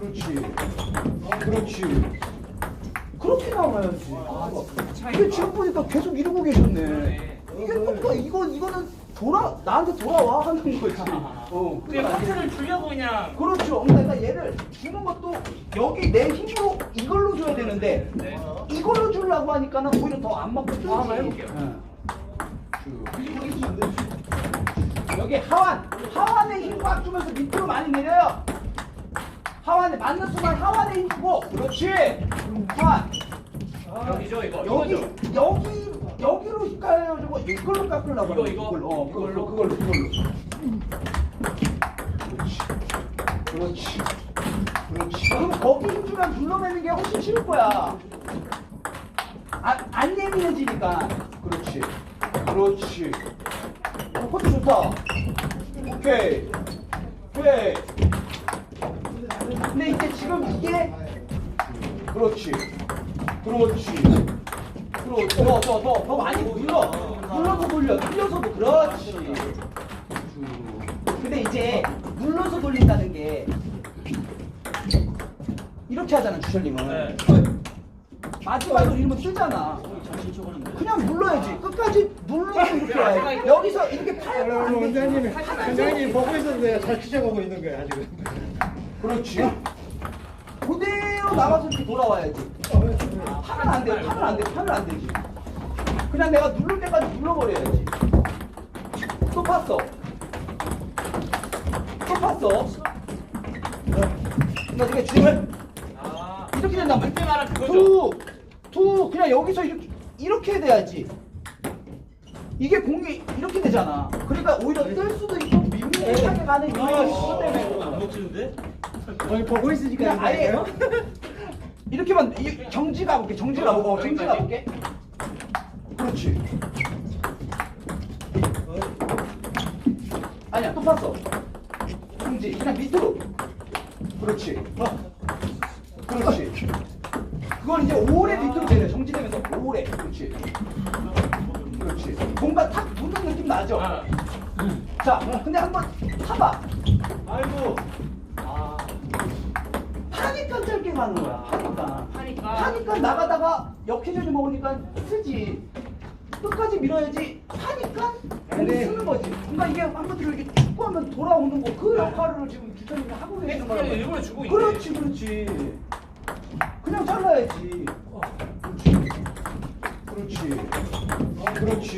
그렇지. 그렇지. 그렇게 나와야지. 이게 지금 보니까 계속 이러고 계셨네. 이게 뭔가 이거 이거는 돌아 나한테 돌아와 하는 거지. 어. 그냥 커트를 주려고 그냥 그렇죠. 그러니까 얘를 주는 것도 여기 내 힘으로 이걸로 줘야 되는데 네. 이걸로 주려고 하니까는 오히려 더 안 맞고. 아, 한번 해볼게요. 쭉. 여기 하완, 하완에 힘 꽉 주면서 밑으로 많이 내려요. 하완에 맞는 순간 하완에 힘 주고, 그렇지. 하완. 여기죠 이거 여기 이거죠 여기 여기로 힘 가려주고 이걸로 깎으려고. 이거, 하는 이거? 이걸로. 어, 그걸로 그걸로 그걸로. 그렇지. 그렇지. 그렇지. 그럼 거기 힘주면 눌러내는 게 훨씬 쉬울 거야. 안, 안 예민해지니까. 그렇지. 그렇지. 어, 그것도 좋다. 오케이. 오케이. 근데 이제 지금 이게 그렇지. 그렇지. 그렇지. 더, 더, 더, 더 많이 눌러. 눌러서 돌려. 눌려서도 그렇지. 근데 이제 눌러서 돌린다는 게 이렇게 하잖아, 주철님은. 네. 마지막으로 이러면 뜨잖아. 그냥 눌러야지. 끝까지 눌러서 이렇게 해야지. 여기서 이렇게 팔면 안 되지. 원장님이 원장님이 보고 있었는데 잘 치셔가고 있는 거야 지금. 그렇지. 그대로 나가서 이렇게 돌아와야지. 파면 안 돼, 파면 안 돼, 파면 안 되지. 그냥 내가 누를 때까지 눌러버려야지. 또 팠어. 또 팠어. 그러니까 이게 주름을 아 이렇게 된단 말이야. 그때 말한 그거죠 그냥 여기서 이렇게, 이렇게 돼야지. 이게 공이 이렇게 되잖아. 그러니까 오히려 뜰 수도 있고 밋밋하게 가는 이유가 그것 때문에. 안 먹히는데? 아니 보고 있으니까 그냥 아예 이거예요? 이렇게만 이- 정지 가볼게 정지 가보고 정지 가볼게. 그렇지. 아니야 또 팠어. 정지 그냥 밑으로. 그렇지. 그렇지. 그걸 이제 오래 밑으로 내려 정지되면서. 오래. 그렇지. 그렇지. 뭔가 탁 붙는 느낌 나죠? 아. 자 근데 한번 타봐. 아이고. 아 하니까 짧게 가는 거야 하니까 하니까 하니까 나가다가 역회전이 먹으니까 쓰지. 끝까지 밀어야지 하니까 공이 쓰는 거지. 그러니까 이게 한번 들어 이렇게 축구하면 돌아오는 거 그 역할을 지금 주선님이 하고 계시는 거란 말이야. 일부러 주고 있네. 그렇지, 그렇지. 그냥 잘라야지. 그렇지. 그렇지.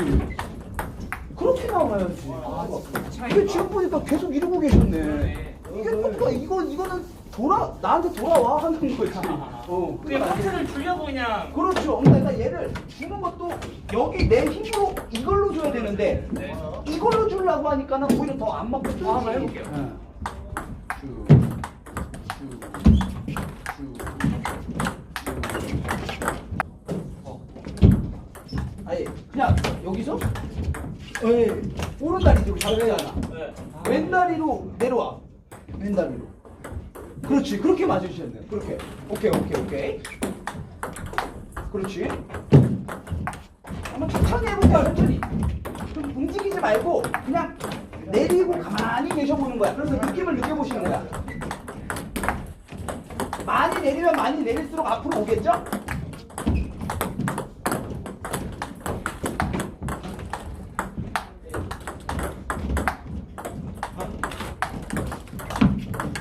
그렇게 나와야지. 이게 지금 보니까 계속 이러고 계셨네. 이게 뭔가 이거 이거는 돌아 나한테 돌아와 하는 거지. 어. 그냥 커트를 주려고 그냥 그렇죠. 그러니까 얘를 주는 것도 여기 내 힘으로 이걸로 줘야 되는데 네. 이걸로 주려고 하니까는 오히려 더 안 맞고. 아, 한번 해볼게요. 어. 아니 그냥 여기서 어이 오른 다리 뒤로 잡잖아. 네. 왼 다리로 내려와. 왼다리로. 그렇지. 그렇게 맞으셔야 돼요. 그렇게. 오케이, 오케이, 오케이. 그렇지. 한번 천천히 해볼게요. 천천히. 좀 움직이지 말고 그냥 내리고 가만히 계셔보는 거야. 그래서 느낌을 느껴보시는 거야. 많이 내리면 많이 내릴수록 앞으로 오겠죠?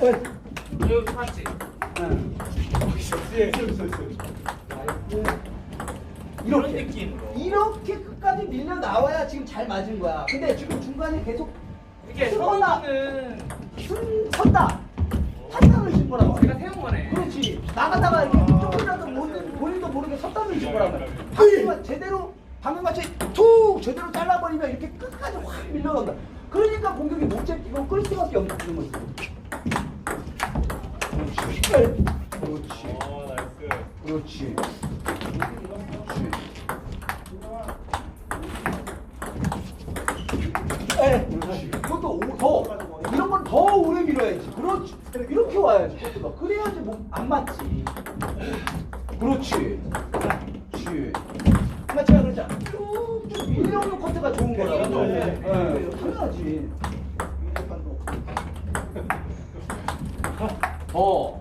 여기. 이런 이렇게. 느낌으로 이렇게 끝까지 밀려 나와야 지금 잘 맞은 거야. 근데 지금 중간에 계속 이게 서거는 순 섰다. 판단을 준 거라고. 제가 세운 거네 그렇지. 나가다가 이렇게 조금이라도 본인, 본인도 모르게 섰다는 준 거라고. 방금만 제대로 방금같이 툭 제대로 잘라버리면 이렇게 끝까지 확 밀려간다. 그러니까 공격이 못 잡히고 끌 수밖에 없는 거지. 그렇지. 어 나이스 그렇지. 에, 그렇지. 그것도 오- 더 이런 건 더 오래 밀어야지. 그렇지. 이렇게 와야지. 코트가. 그래야지 뭐 안 맞지. 그렇지. 그렇지. 그러니까 제가 그랬잖아. 쭉쭉 밀려오는 커트가 좋은 거라고. 네. 예, 당연하지. 더.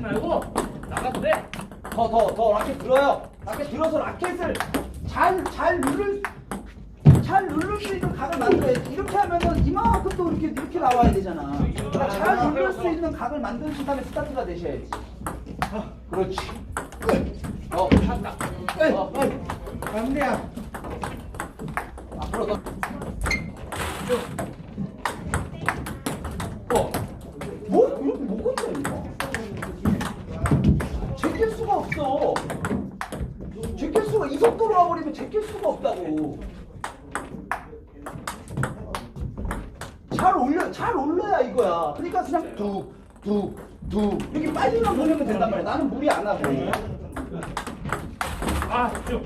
말고 나가도 돼. 더 더 더 라켓 들어요. 라켓 들어서 라켓을 잘 잘 누를 잘 누를 수 있는 각을 만들어야지. 이렇게 하면은 이만큼 또 이렇게 이렇게 나와야 되잖아. 그러니까 잘 누를 수 있는 각을 만드신 다음에 스타트가 되셔야지. 그렇지. 어, 찼다. 어, 안돼야. 앞으로 더. 어. 없어. 제낄 수가 이 속도로 와버리면 제낄 수가 없다고. 잘 올려 잘 올려야 이거야. 그러니까 그냥 툭툭툭 이렇게 빨리만 보내면 된단 말이야. 나는 무리 안 하고. 아, 좀.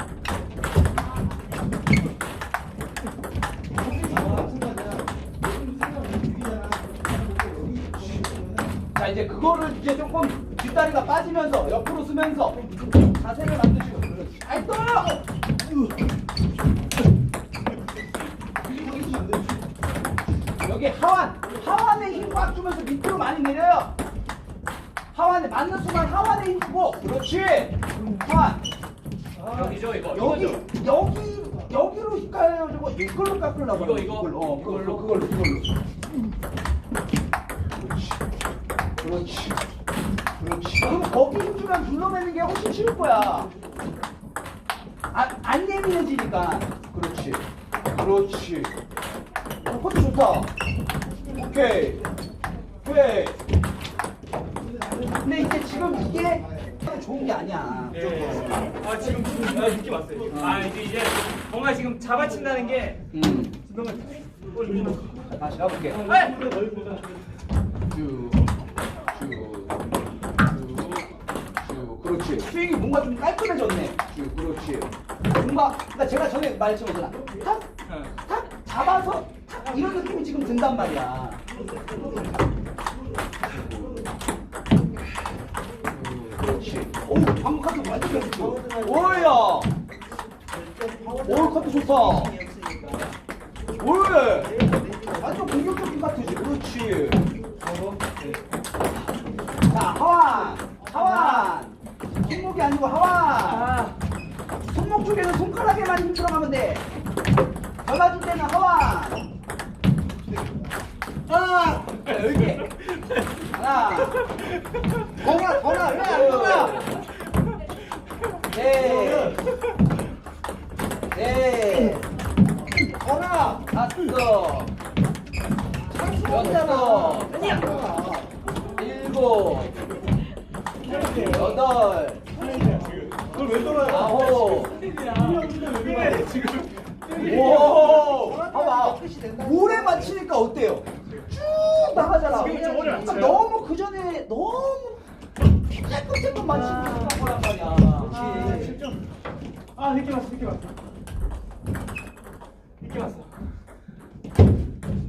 자 이제 그거를 이제 조금 뒷다리가 빠지면서 옆으로 쓰면서 자세를 만드시고 그렇지. 아이 떠요. 여기 하완 하완에 힘 꽉 주면서 밑으로 많이 내려요. 하완에 맞는 순간 하완에 힘 주고 그렇지. 하완 여기죠, 이거. 여기 이거죠. 여기 여기로. 저거 이걸로 깎으려고. 이거, 이거? 이걸로. 어, 그걸로 그걸로 그걸로. 그렇지. 그렇지. 그럼 거기 힘주면 눌러내는 게 훨씬 쉬울 거야. 안, 안 예민해지니까. 그렇지. 그렇지. 어, 코트 좋다. 오케이. 오케이. 근데 이제 지금 이게 좋은 게 아니야. 예. 아, 지금 아, 느낌 왔어요. 지금. 아, 이제 이제 뭔가 지금 잡아친다는 게 음. 누르는 다시 가볼게. 네. 그렇지. 스윙이 뭔가 좀 깔끔해졌네. 쭉, 그렇지. 뭔가, 그러니까 제가 전에 말했잖아. 탁, 탁 잡아서 탁 이런 느낌이 지금 든단 말이야. 그렇지. 오, 방금 카트 완전 좋았어. 오야. 오, 카트 좋다. 오, 완전 공격적인 카트지. 그렇지. 자, 하완, 하완. 손목이 아니고 하완. 손목 쪽에는 손가락에만 힘 들어가면 돼. 잡아줄 때는 하완. 하나, 여기. 하나, 더나 더나 왜 더나. 네, 네, 더나. 다섯, 여섯, 일곱, 여덟, 그걸 왜 돌아요? 아홉. 오, 봐봐. 오래 맞히니까 어때요? 쭉 나가잖아. 그러니까 맞춰요. 너무 그 전에 너무 쬐끔쬐끔 맞히는 거란 말이야. 아 느낌 왔어 느낌 왔어.